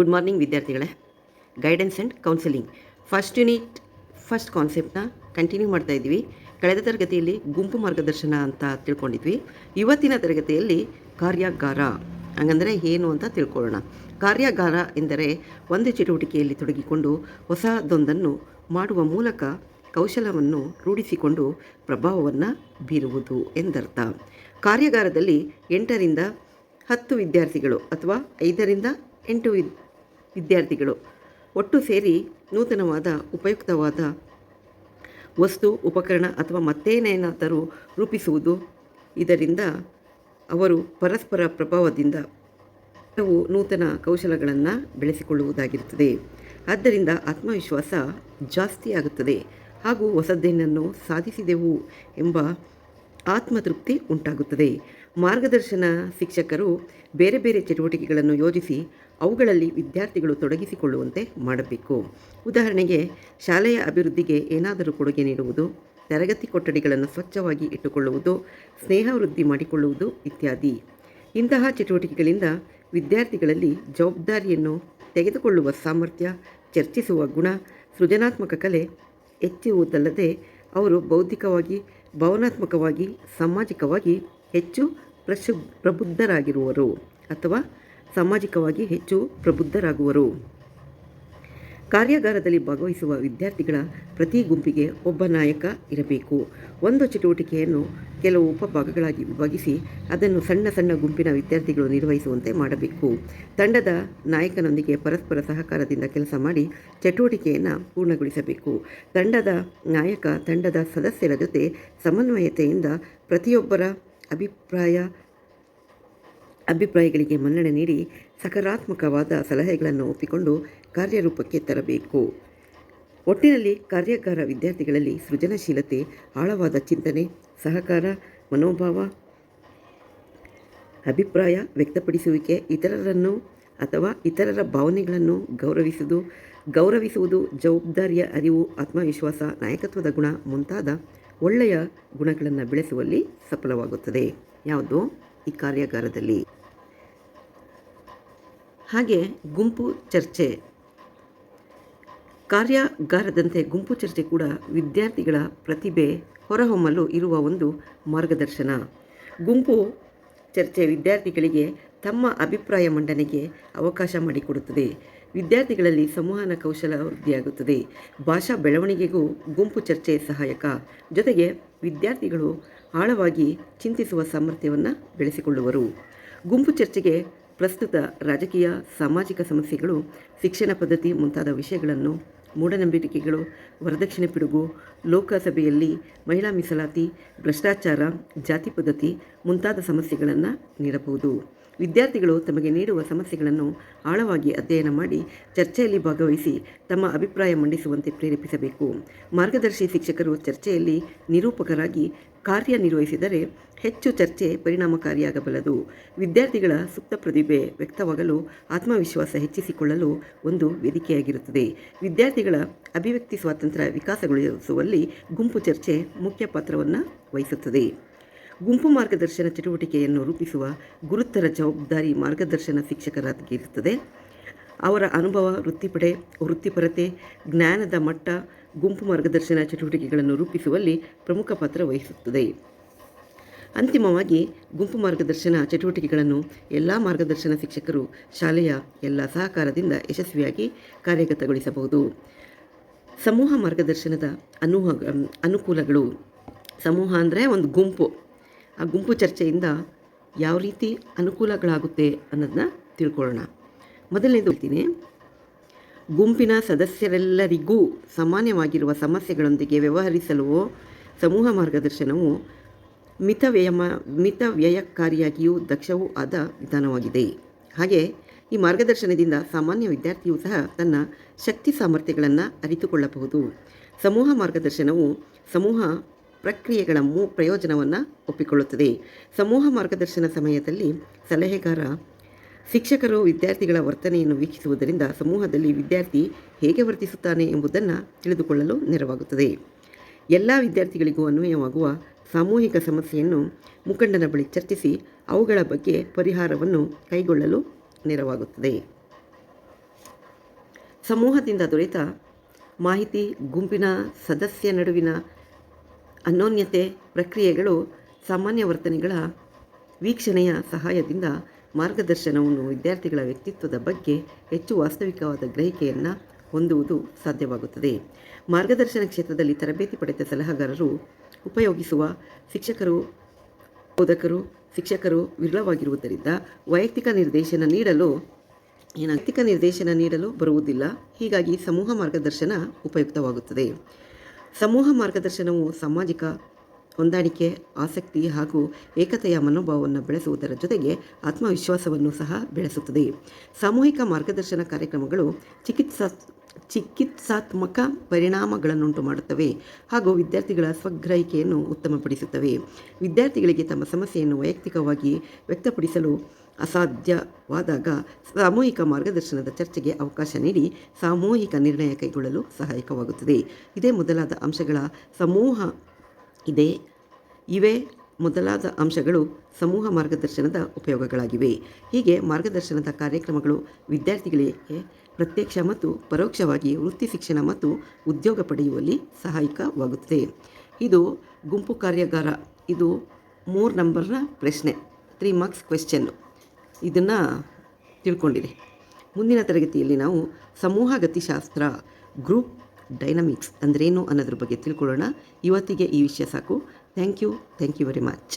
Good morning ವಿದ್ಯಾರ್ಥಿಗಳೇ. Guidance and counselling first unit first ಕಾನ್ಸೆಪ್ಟ್ನ continue ಮಾಡ್ತಾ ಇದ್ವಿ. ಕಳೆದ ತರಗತಿಯಲ್ಲಿ ಗುಂಪು ಮಾರ್ಗದರ್ಶನ ಅಂತ ತಿಳ್ಕೊಂಡಿದ್ವಿ. ಇವತ್ತಿನ ತರಗತಿಯಲ್ಲಿ ಕಾರ್ಯಾಗಾರ. ಹಂಗಂದರೆ ಏನು ಅಂತ ತಿಳ್ಕೊಳ್ಳೋಣ. ಕಾರ್ಯಾಗಾರ ಎಂದರೆ ಒಂದು ಚಟುವಟಿಕೆಯಲ್ಲಿ ತೊಡಗಿಕೊಂಡು ಹೊಸದೊಂದನ್ನು ಮಾಡುವ ಮೂಲಕ ಕೌಶಲವನ್ನು ರೂಢಿಸಿಕೊಂಡು ಪ್ರಭಾವವನ್ನು ಬೀರುವುದು ಎಂದರ್ಥ. ಕಾರ್ಯಾಗಾರದಲ್ಲಿ ಎಂಟರಿಂದ ಹತ್ತು ವಿದ್ಯಾರ್ಥಿಗಳು ಅಥವಾ ಐದರಿಂದ ಎಂಟು ವಿದ್ಯಾರ್ಥಿಗಳು. ಒಟ್ಟು ಸೇರಿ ನೂತನವಾದ, ಉಪಯುಕ್ತವಾದ ವಸ್ತು, ಉಪಕರಣ ಅಥವಾ ಮತ್ತೇನೇನಾದರೂ ರೂಪಿಸುವುದು. ಇದರಿಂದ ಅವರು ಪರಸ್ಪರ ಪ್ರಭಾವದಿಂದ ನಾವು ನೂತನ ಕೌಶಲಗಳನ್ನು ಬೆಳೆಸಿಕೊಳ್ಳುವುದಾಗಿರುತ್ತದೆ. ಆದ್ದರಿಂದ ಆತ್ಮವಿಶ್ವಾಸ ಜಾಸ್ತಿ ಆಗುತ್ತದೆ. ಹಾಗೂ ಹೊಸದೇನನ್ನು ಸಾಧಿಸಿದೆವು ಎಂಬ ಆತ್ಮತೃಪ್ತಿ ಉಂಟಾಗುತ್ತದೆ. ಮಾರ್ಗದರ್ಶನ ಶಿಕ್ಷಕರು ಬೇರೆ ಬೇರೆ ಚಟುವಟಿಕೆಗಳನ್ನು ಯೋಜಿಸಿ ಅವುಗಳಲ್ಲಿ ವಿದ್ಯಾರ್ಥಿಗಳು ತೊಡಗಿಸಿಕೊಳ್ಳುವಂತೆ ಮಾಡಬೇಕು. ಉದಾಹರಣೆಗೆ, ಶಾಲೆಯ ಅಭಿವೃದ್ಧಿಗೆ ಏನಾದರೂ ಕೊಡುಗೆ ನೀಡುವುದು, ತರಗತಿ ಕೊಠಡಿಗಳನ್ನು ಸ್ವಚ್ಛವಾಗಿ ಇಟ್ಟುಕೊಳ್ಳುವುದು, ಸ್ನೇಹ ವೃದ್ಧಿ ಮಾಡಿಕೊಳ್ಳುವುದು ಇತ್ಯಾದಿ. ಇಂತಹ ಚಟುವಟಿಕೆಗಳಿಂದ ವಿದ್ಯಾರ್ಥಿಗಳಲ್ಲಿ ಜವಾಬ್ದಾರಿಯನ್ನು ತೆಗೆದುಕೊಳ್ಳುವ ಸಾಮರ್ಥ್ಯ, ಚರ್ಚಿಸುವ ಗುಣ, ಸೃಜನಾತ್ಮಕ ಕಲೆ ಹೆಚ್ಚುವುದಲ್ಲದೆ ಅವರು ಬೌದ್ಧಿಕವಾಗಿ, ಭಾವನಾತ್ಮಕವಾಗಿ, ಸಾಮಾಜಿಕವಾಗಿ ಹೆಚ್ಚು ಪ್ರಶು, ಪ್ರಬುದ್ಧರಾಗಿರುವರು ಅಥವಾ ಸಾಮಾಜಿಕವಾಗಿ ಹೆಚ್ಚು ಪ್ರಬುದ್ಧರಾಗುವರು. ಕಾರ್ಯಾಗಾರದಲ್ಲಿ ಭಾಗವಹಿಸುವ ವಿದ್ಯಾರ್ಥಿಗಳ ಪ್ರತಿ ಗುಂಪಿಗೆ ಒಬ್ಬ ನಾಯಕ ಇರಬೇಕು. ಒಂದು ಚಟುವಟಿಕೆಯನ್ನು ಕೆಲವು ಉಪಭಾಗಗಳಾಗಿ ವಿಭಾಗಿಸಿ ಅದನ್ನು ಸಣ್ಣ ಸಣ್ಣ ಗುಂಪಿನ ವಿದ್ಯಾರ್ಥಿಗಳು ನಿರ್ವಹಿಸುವಂತೆ ಮಾಡಬೇಕು. ತಂಡದ ನಾಯಕನೊಂದಿಗೆ ಪರಸ್ಪರ ಸಹಕಾರದಿಂದ ಕೆಲಸ ಮಾಡಿ ಚಟುವಟಿಕೆಯನ್ನು ಪೂರ್ಣಗೊಳಿಸಬೇಕು. ತಂಡದ ನಾಯಕ, ತಂಡದ ಸದಸ್ಯರ ಜೊತೆ ಸಮನ್ವಯತೆಯಿಂದ ಪ್ರತಿಯೊಬ್ಬರ ಅಭಿಪ್ರಾಯ, ಅಭಿಪ್ರಾಯಗಳಿಗೆ ಮನ್ನಣೆ ನೀಡಿ ಸಕಾರಾತ್ಮಕವಾದ ಸಲಹೆಗಳನ್ನು ಒಪ್ಪಿಕೊಂಡು ಕಾರ್ಯರೂಪಕ್ಕೆ ತರಬೇಕು. ಒಟ್ಟಿನಲ್ಲಿ ಕಾರ್ಯಕಾರ ವಿದ್ಯಾರ್ಥಿಗಳಲ್ಲಿ ಸೃಜನಶೀಲತೆ, ಆಳವಾದ ಚಿಂತನೆ, ಸಹಕಾರ, ಮನೋಭಾವ, ಅಭಿಪ್ರಾಯ ವ್ಯಕ್ತಪಡಿಸುವಿಕೆ ಇತರರನ್ನು ಅಥವಾ ಇತರರ ಭಾವನೆಗಳನ್ನು ಗೌರವಿಸುವುದು ಗೌರವಿಸುವುದು ಜವಾಬ್ದಾರಿಯ ಅರಿವು, ಆತ್ಮವಿಶ್ವಾಸ, ನಾಯಕತ್ವದ ಗುಣ ಮುಂತಾದ ಒಳ್ಳೆಯ ಗುಣಗಳನ್ನು ಬೆಳೆಸುವಲ್ಲಿ ಸಫಲವಾಗುತ್ತದೆ. ಯಾವುದು? ಈ ಕಾರ್ಯಾಗಾರದಲ್ಲಿ. ಹಾಗೆ ಗುಂಪು ಚರ್ಚೆ. ಕಾರ್ಯಾಗಾರದಂತೆ ಗುಂಪು ಚರ್ಚೆ ಕೂಡ ವಿದ್ಯಾರ್ಥಿಗಳ ಪ್ರತಿಭೆ ಹೊರಹೊಮ್ಮಲು ಇರುವ ಒಂದು ಮಾರ್ಗದರ್ಶನ. ಗುಂಪು ಚರ್ಚೆ ವಿದ್ಯಾರ್ಥಿಗಳಿಗೆ ತಮ್ಮ ಅಭಿಪ್ರಾಯ ಮಂಡನೆಗೆ ಅವಕಾಶ ಮಾಡಿಕೊಡುತ್ತದೆ. ವಿದ್ಯಾರ್ಥಿಗಳಲ್ಲಿ ಸಂವಹನ ಕೌಶಲ ವೃದ್ಧಿಯಾಗುತ್ತದೆ. ಭಾಷಾ ಬೆಳವಣಿಗೆಗೂ ಗುಂಪು ಚರ್ಚೆ ಸಹಾಯಕ. ಜೊತೆಗೆ ವಿದ್ಯಾರ್ಥಿಗಳು ಆಳವಾಗಿ ಚಿಂತಿಸುವ ಸಾಮರ್ಥ್ಯವನ್ನು ಬೆಳೆಸಿಕೊಳ್ಳುವರು. ಗುಂಪು ಚರ್ಚೆಗೆ ಪ್ರಸ್ತುತ ರಾಜಕೀಯ, ಸಾಮಾಜಿಕ ಸಮಸ್ಯೆಗಳು, ಶಿಕ್ಷಣ ಪದ್ಧತಿ ಮುಂತಾದ ವಿಷಯಗಳನ್ನು ಮೂಢನಂಬಿಕೆಗಳು, ವರದಕ್ಷಿಣೆ ಪಿಡುಗು, ಲೋಕಸಭೆಯಲ್ಲಿ ಮಹಿಳಾ ಮೀಸಲಾತಿ, ಭ್ರಷ್ಟಾಚಾರ, ಜಾತಿ ಪದ್ಧತಿ ಮುಂತಾದ ಸಮಸ್ಯೆಗಳನ್ನು ನೀಡಬಹುದು. ವಿದ್ಯಾರ್ಥಿಗಳು ತಮಗೆ ನೀಡುವ ಸಮಸ್ಯೆಗಳನ್ನು ಆಳವಾಗಿ ಅಧ್ಯಯನ ಮಾಡಿ ಚರ್ಚೆಯಲ್ಲಿ ಭಾಗವಹಿಸಿ ತಮ್ಮ ಅಭಿಪ್ರಾಯ ಮಂಡಿಸುವಂತೆ ಪ್ರೇರೇಪಿಸಬೇಕು. ಮಾರ್ಗದರ್ಶಿ ಶಿಕ್ಷಕರು ಚರ್ಚೆಯಲ್ಲಿ ನಿರೂಪಕರಾಗಿ ಕಾರ್ಯನಿರ್ವಹಿಸಿದರೆ ಹೆಚ್ಚು ಚರ್ಚೆ ಪರಿಣಾಮಕಾರಿಯಾಗಬಲ್ಲದು. ವಿದ್ಯಾರ್ಥಿಗಳ ಸುಪ್ತ ಪ್ರತಿಭೆ ವ್ಯಕ್ತವಾಗಲು, ಆತ್ಮವಿಶ್ವಾಸ ಹೆಚ್ಚಿಸಿಕೊಳ್ಳಲು ಒಂದು ವೇದಿಕೆಯಾಗಿರುತ್ತದೆ. ವಿದ್ಯಾರ್ಥಿಗಳ ಅಭಿವ್ಯಕ್ತಿ ಸ್ವಾತಂತ್ರ್ಯ ವಿಕಾಸಗೊಳಿಸುವಲ್ಲಿ ಗುಂಪು ಚರ್ಚೆ ಮುಖ್ಯ ಪಾತ್ರವನ್ನು ವಹಿಸುತ್ತದೆ. ಗುಂಪು ಮಾರ್ಗದರ್ಶನ ಚಟುವಟಿಕೆಯನ್ನು ರೂಪಿಸುವ ಗುರುತರ ಜವಾಬ್ದಾರಿ ಮಾರ್ಗದರ್ಶನ ಶಿಕ್ಷಕರಾಗಿರುತ್ತದೆ. ಅವರ ಅನುಭವ, ವೃತ್ತಿಪಡೆ, ವೃತ್ತಿಪರತೆ, ಜ್ಞಾನದ ಮಟ್ಟ, ಗುಂಪು ಮಾರ್ಗದರ್ಶನ ಚಟುವಟಿಕೆಗಳನ್ನು ರೂಪಿಸುವಲ್ಲಿ ಪ್ರಮುಖ ಪಾತ್ರ ವಹಿಸುತ್ತದೆ. ಅಂತಿಮವಾಗಿ, ಗುಂಪು ಮಾರ್ಗದರ್ಶನ ಚಟುವಟಿಕೆಗಳನ್ನು ಎಲ್ಲ ಮಾರ್ಗದರ್ಶನ ಶಿಕ್ಷಕರು ಶಾಲೆಯ ಎಲ್ಲ ಸಹಕಾರದಿಂದ ಯಶಸ್ವಿಯಾಗಿ ಕಾರ್ಯಗತಗೊಳಿಸಬಹುದು. ಸಮೂಹ ಮಾರ್ಗದರ್ಶನದ ಅನುಹ, ಅನುಕೂಲಗಳು. ಸಮೂಹ ಅಂದರೆ ಒಂದು ಗುಂಪು. ಆ ಗುಂಪು ಚರ್ಚೆಯಿಂದ ಯಾವ ರೀತಿ ಅನುಕೂಲಗಳಾಗುತ್ತೆ ಅನ್ನೋದನ್ನ ತಿಳ್ಕೊಳ್ಳೋಣ. ಮೊದಲನೇದು ಹೇಳ್ತೀನಿ. ಗುಂಪಿನ ಸದಸ್ಯರೆಲ್ಲರಿಗೂ ಸಾಮಾನ್ಯವಾಗಿರುವ ಸಮಸ್ಯೆಗಳೊಂದಿಗೆ ವ್ಯವಹರಿಸಲು ಸಮೂಹ ಮಾರ್ಗದರ್ಶನವು ಮಿತ ವ್ಯಯಮ, ಮಿತ ವ್ಯಯಕಾರಿಯಾಗಿಯೂ ದಕ್ಷವೂ ಆದ ವಿಧಾನವಾಗಿದೆ. ಹಾಗೆ ಈ ಮಾರ್ಗದರ್ಶನದಿಂದ ಸಾಮಾನ್ಯ ವಿದ್ಯಾರ್ಥಿಯು ಸಹ ತನ್ನ ಶಕ್ತಿ ಸಾಮರ್ಥ್ಯಗಳನ್ನು ಅರಿತುಕೊಳ್ಳಬಹುದು. ಸಮೂಹ ಮಾರ್ಗದರ್ಶನವು ಸಮೂಹ ಪ್ರಕ್ರಿಯೆಗಳ ಮೂ, ಪ್ರಯೋಜನವನ್ನು ಒಪ್ಪಿಕೊಳ್ಳುತ್ತದೆ. ಸಮೂಹ ಮಾರ್ಗದರ್ಶನ ಸಮಯದಲ್ಲಿ ಸಲಹೆಗಾರ, ಶಿಕ್ಷಕರು ವಿದ್ಯಾರ್ಥಿಗಳ ವರ್ತನೆಯನ್ನು ವೀಕ್ಷಿಸುವುದರಿಂದ ಸಮೂಹದಲ್ಲಿ ವಿದ್ಯಾರ್ಥಿ ಹೇಗೆ ವರ್ತಿಸುತ್ತಾನೆ ಎಂಬುದನ್ನು ತಿಳಿದುಕೊಳ್ಳಲು ನೆರವಾಗುತ್ತದೆ. ಎಲ್ಲ ವಿದ್ಯಾರ್ಥಿಗಳಿಗೂ ಅನ್ವಯವಾಗುವ ಸಾಮೂಹಿಕ ಸಮಸ್ಯೆಯನ್ನು ಮುಖಂಡನ ಬಳಿ ಚರ್ಚಿಸಿ ಅವುಗಳ ಬಗ್ಗೆ ಪರಿಹಾರವನ್ನು ಕೈಗೊಳ್ಳಲು ನೆರವಾಗುತ್ತದೆ. ಸಮೂಹದಿಂದ ದೊರೆತ ಮಾಹಿತಿ, ಗುಂಪಿನ ಸದಸ್ಯ ನಡುವಿನ ಅನ್ಯೋನ್ಯತೆ ಪ್ರಕ್ರಿಯೆಗಳು ಸಾಮಾನ್ಯ ವರ್ತನೆಗಳ ವೀಕ್ಷಣೆಯ ಸಹಾಯದಿಂದ ಮಾರ್ಗದರ್ಶನವನ್ನು ವಿದ್ಯಾರ್ಥಿಗಳ ವ್ಯಕ್ತಿತ್ವದ ಬಗ್ಗೆ ಹೆಚ್ಚು ವಾಸ್ತವಿಕವಾದ ಗ್ರಹಿಕೆಯನ್ನು ಹೊಂದುವುದು ಸಾಧ್ಯವಾಗುತ್ತದೆ. ಮಾರ್ಗದರ್ಶನ ಕ್ಷೇತ್ರದಲ್ಲಿ ತರಬೇತಿ ಪಡೆದ ಸಲಹೆಗಾರರು ಉಪಯೋಗಿಸುವ ಶಿಕ್ಷಕರು, ಬೋಧಕರು, ಶಿಕ್ಷಕರು ವಿರಳವಾಗಿರುವುದರಿಂದ ವೈಯಕ್ತಿಕ ನಿರ್ದೇಶನ ನೀಡಲು ಏನಾಗ್ತಿಕ ನಿರ್ದೇಶನ ನೀಡಲು ಬರುವುದಿಲ್ಲ. ಹೀಗಾಗಿ ಸಮೂಹ ಮಾರ್ಗದರ್ಶನ ಉಪಯುಕ್ತವಾಗುತ್ತದೆ. ಸಮೂಹ ಮಾರ್ಗದರ್ಶನವು ಸಾಮಾಜಿಕ ಹೊಂದಾಣಿಕೆ, ಆಸಕ್ತಿ ಹಾಗೂ ಏಕತೆಯ ಮನೋಭಾವವನ್ನು ಬೆಳೆಸುವುದರ ಜೊತೆಗೆ ಆತ್ಮವಿಶ್ವಾಸವನ್ನು ಸಹ ಬೆಳೆಸುತ್ತದೆ. ಸಾಮೂಹಿಕ ಮಾರ್ಗದರ್ಶನ ಕಾರ್ಯಕ್ರಮಗಳು ಚಿಕಿತ್ಸಾ ಚಿಕಿತ್ಸಾತ್ಮಕ ಪರಿಣಾಮಗಳನ್ನುಂಟು ಮಾಡುತ್ತವೆ ಹಾಗೂ ವಿದ್ಯಾರ್ಥಿಗಳ ಸ್ವಗ್ರಹಿಕೆಯನ್ನು ಉತ್ತಮಪಡಿಸುತ್ತವೆ. ವಿದ್ಯಾರ್ಥಿಗಳಿಗೆ ತಮ್ಮ ಸಮಸ್ಯೆಯನ್ನು ವೈಯಕ್ತಿಕವಾಗಿ ವ್ಯಕ್ತಪಡಿಸಲು ಅಸಾಧ್ಯವಾದಾಗ ಸಾಮೂಹಿಕ ಮಾರ್ಗದರ್ಶನದ ಚರ್ಚೆಗೆ ಅವಕಾಶ ನೀಡಿ ಸಾಮೂಹಿಕ ನಿರ್ಣಯ ಕೈಗೊಳ್ಳಲು ಸಹಾಯಕವಾಗುತ್ತದೆ. ಇದೇ ಮೊದಲಾದ ಅಂಶಗಳ ಸಮೂಹ ಇದೆ. ಇವೇ ಮೊದಲಾದ ಅಂಶಗಳು ಸಮೂಹ ಮಾರ್ಗದರ್ಶನದ ಉಪಯೋಗಗಳಾಗಿವೆ. ಹೀಗೆ ಮಾರ್ಗದರ್ಶನದ ಕಾರ್ಯಕ್ರಮಗಳು ವಿದ್ಯಾರ್ಥಿಗಳಿಗೆ ಪ್ರತ್ಯಕ್ಷ ಮತ್ತು ಪರೋಕ್ಷವಾಗಿ ವೃತ್ತಿ ಶಿಕ್ಷಣ ಮತ್ತು ಉದ್ಯೋಗ ಪಡೆಯುವಲ್ಲಿ ಸಹಾಯಕವಾಗುತ್ತದೆ. ಇದು ಗುಂಪು ಕಾರ್ಯಾಗಾರ. ಇದು ಮೂರು ನಂಬರ್ನ ಪ್ರಶ್ನೆ. ತ್ರೀ ಮಾರ್ಕ್ಸ್ ಕ್ವೆಶ್ಚನ್ನು ಇದನ್ನು ತಿಳ್ಕೊಂಡಿದೆ ಮುಂದಿನ ತರಗತಿಯಲ್ಲಿ ನಾವು ಸಮೂಹ ಗತಿಶಾಸ್ತ್ರ ಗ್ರೂಪ್ ಡೈನಮಿಕ್ಸ್ ಅಂದ್ರೇನು ಅನ್ನೋದ್ರ ಬಗ್ಗೆ ತಿಳ್ಕೊಳ್ಳೋಣ. ಇವತ್ತಿಗೆ ಈ ವಿಷಯ ಸಾಕು. Thank you. Thank you very much.